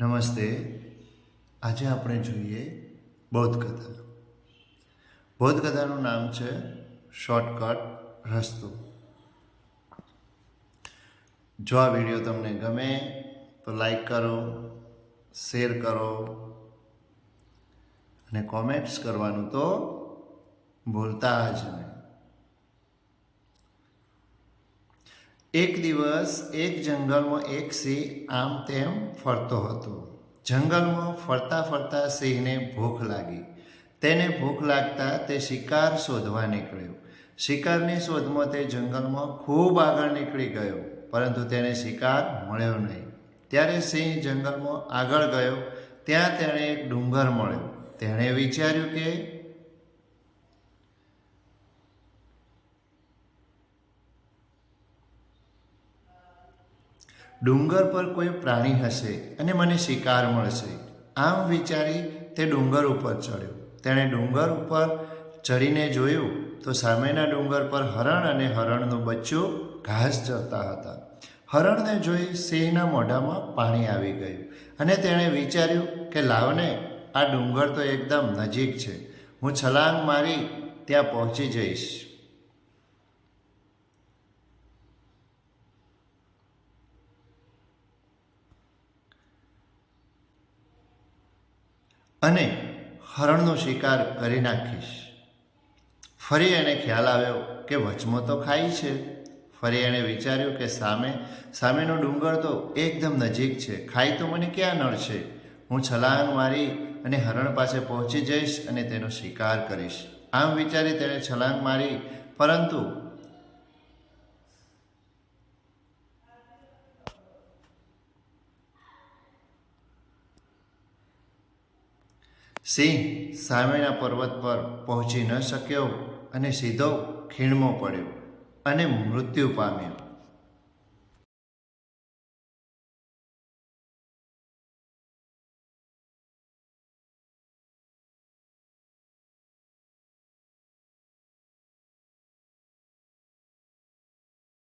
નમસ્તે. આજે આપણે જોઈએ બૌદ્ધકથા બૌદ્ધકથાનું નામ છે શોર્ટકટ રસ્તો. જો આ વીડિયો તમને ગમે તો લાઈક કરો, શેર કરો અને કોમેન્ટ્સ કરવાનું તો ભૂલતા જ નહીં. એક દિવસ એક જંગલમાં એક સિંહ આમ તેમ ફરતો હતો. જંગલમાં ફરતા ફરતા સિંહને ભૂખ લાગી. તેને ભૂખ લાગતા તે શિકાર શોધવા નીકળ્યો. શિકારની શોધમાં તે જંગલમાં ખૂબ આગળ નીકળી ગયો, પરંતુ તેને શિકાર મળ્યો નહીં. ત્યારે સિંહ જંગલમાં આગળ ગયો, ત્યાં તેણે એક ડુંગર મળ્યો. તેણે વિચાર્યું કે ડુંગર પર કોઈ પ્રાણી હશે અને મને શિકાર મળશે. આમ વિચારી તે ડુંગર ઉપર ચડ્યો. તેણે ડુંગર ઉપર ચડીને જોયું તો સામેના ડુંગર પર હરણ અને હરણનું બચ્ચું ઘાસ ચરતા હતા. હરણને જોઈ સિંહના મોઢામાં પાણી આવી ગયું અને તેણે વિચાર્યું કે લાવને, આ ડુંગર તો એકદમ નજીક છે. હું છલાંગ મારી ત્યાં પહોંચી જઈશ. અને હરણનો શિકાર કરી નાખીશ. ફરી એને ખ્યાલ આવ્યો કે વચમો તો ખાઈ છે. ફરી એણે વિચાર્યું કે સામે, સામેનો ડુંગર તો એકદમ નજીક છે. ખાઈ તો મને ક્યાં નડશે હું છલાંગ મારી અને હરણ પાસે પહોંચી જઈશ અને તેનો શિકાર કરીશ. આમ વિચારી તેણે છલાંગ મારી, પરંતુ સિંહ સામેના પર્વત પર પહોંચી ન શક્યો અને સીધો ખીણમાં પડ્યો અને મૃત્યુ પામ્યો.